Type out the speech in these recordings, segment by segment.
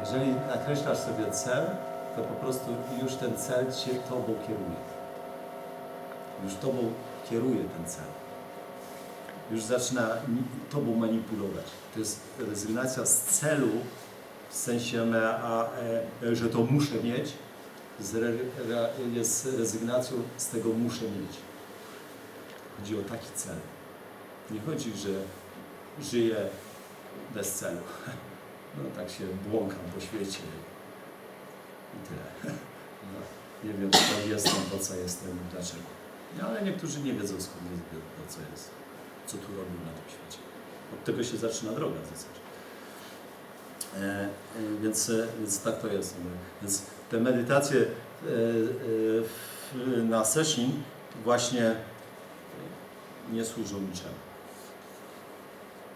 Jeżeli nakreślasz sobie cel, to po prostu już ten cel cię tobą kieruje. Już tobą kieruje ten cel. Już zaczyna tobą manipulować. To jest rezygnacja z celu, w sensie, e, że to muszę mieć, jest rezygnacją z tego muszę mieć. Chodzi o taki cel. Nie chodzi, że żyję bez celu. No tak się błąkam po świecie i tyle. No, nie wiem, kto jestem, po co jestem i dlaczego. No, ale niektórzy nie wiedzą skąd jest, po co jest, co tu robią na tym świecie. Od tego się zaczyna droga zasadzie. E, e, więc, e, więc tak to jest. No. Więc te medytacje e, e, na session właśnie nie służą niczemu.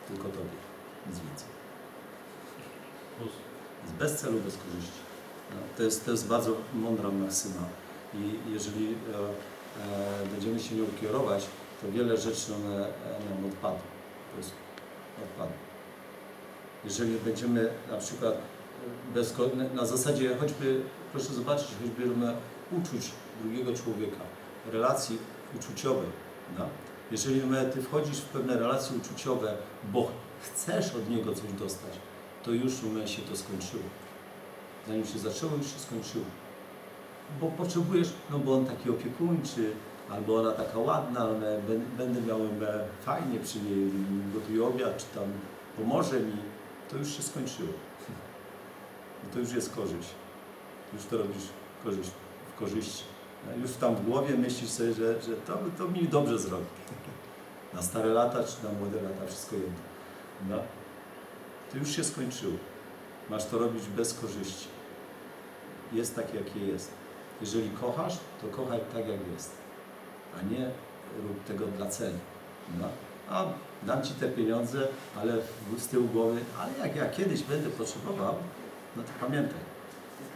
Tylko Tobie, nic więcej. Jest bez celu, bez korzyści. No, to, jest, to jest bardzo mądra maksyma i jeżeli e, e, będziemy się nią kierować, to wiele rzeczy one, nam odpadną. To jest odpadną. Jeżeli będziemy na przykład e, bez, na zasadzie choćby, proszę zobaczyć, choćby uczuć drugiego człowieka, relacji uczuciowej. No? Jeżeli my, ty wchodzisz w pewne relacje uczuciowe, bo chcesz od niego coś dostać, to już u mnie się to skończyło. Zanim się zaczęło, już się skończyło. Bo potrzebujesz, no bo on taki opiekuńczy, albo ona taka ładna, ale bę- będę miał fajnie przy niej, gotuje obiad, czy tam pomoże mi, to już się skończyło. I to już jest korzyść. Już to robisz korzyść, w korzyści. No, Już tam w głowie myślisz sobie, że, że to, to mi dobrze zrobi. Na stare lata, czy na młode lata, wszystko jedno. No. To już się skończyło. Masz to robić bez korzyści. Jest takie, jakie jest. Jeżeli kochasz, to kochaj tak, jak jest. A nie rób tego dla celu. No. A dam Ci te pieniądze, ale z tyłu głowy, ale jak ja kiedyś będę potrzebował, no to pamiętaj,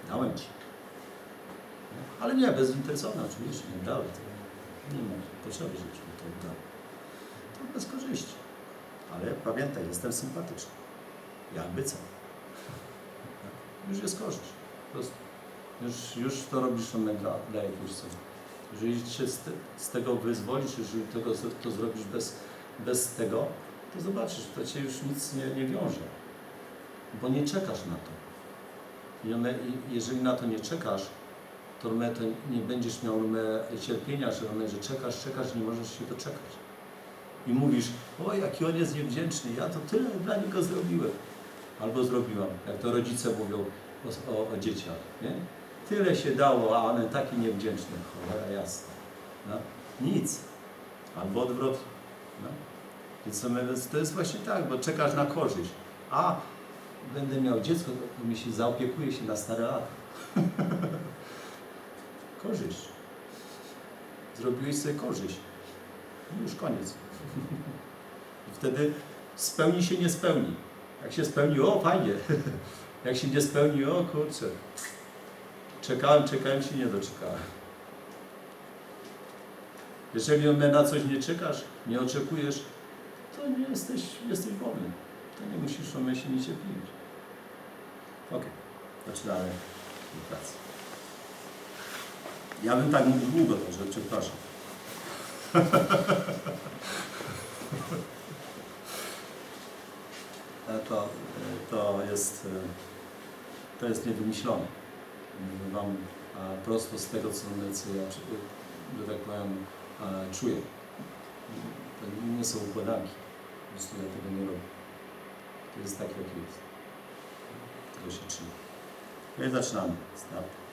dałem Ci. Ale nie, bezinteresownie oczywiście, nie dałem. Nie ma potrzeby, żebyś mi to oddał. To bez korzyści. Ale pamiętaj, jestem sympatyczny. Jakby co. Już jest korzyść. Po prostu. Już, już to robisz one dla, dla jakiegoś celu. Jeżeli się z, te, z tego wyzwolisz, jeżeli tego, to zrobisz bez, bez tego, to zobaczysz, to cię już nic nie, nie wiąże. Bo nie czekasz na to. I one, jeżeli na to nie czekasz, to, to nie będziesz miał cierpienia, że, że czekasz, czekasz, nie możesz się doczekać. I mówisz, o jaki on jest niewdzięczny, ja to tyle dla niego zrobiłem. Albo zrobiłam, jak to rodzice mówią o, o, o dzieciach. Nie? Tyle się dało, a one taki niewdzięczny. Cholera jasna. No? Nic. Albo odwrotnie. No? Więc to, jest właśnie tak, bo czekasz na korzyść. A będę miał dziecko, to mi się zaopiekuje się na stare lata. korzyść. Zrobiłeś sobie korzyść. Już koniec. Wtedy spełni się, nie spełni. Jak się spełni, o fajnie. Jak się nie spełni, o kurczę. Czekałem, czekałem się, nie doczekałem. Jeżeli na coś nie czekasz, nie oczekujesz, to nie jesteś, jesteś wolny. To nie musisz o się niecierpliwić. Ok, zaczynamy pracę. Ja bym tak mówił długo, także przepraszam. E, to, e, to e, to jest niewymyślone. Mówię Wam prosto z tego, co, ja, że tak powiem, czuję. To nie są układanki. Po prostu ja tego nie robię. To jest tak, jak jest. Tego się czyni. No i zaczynamy. Start.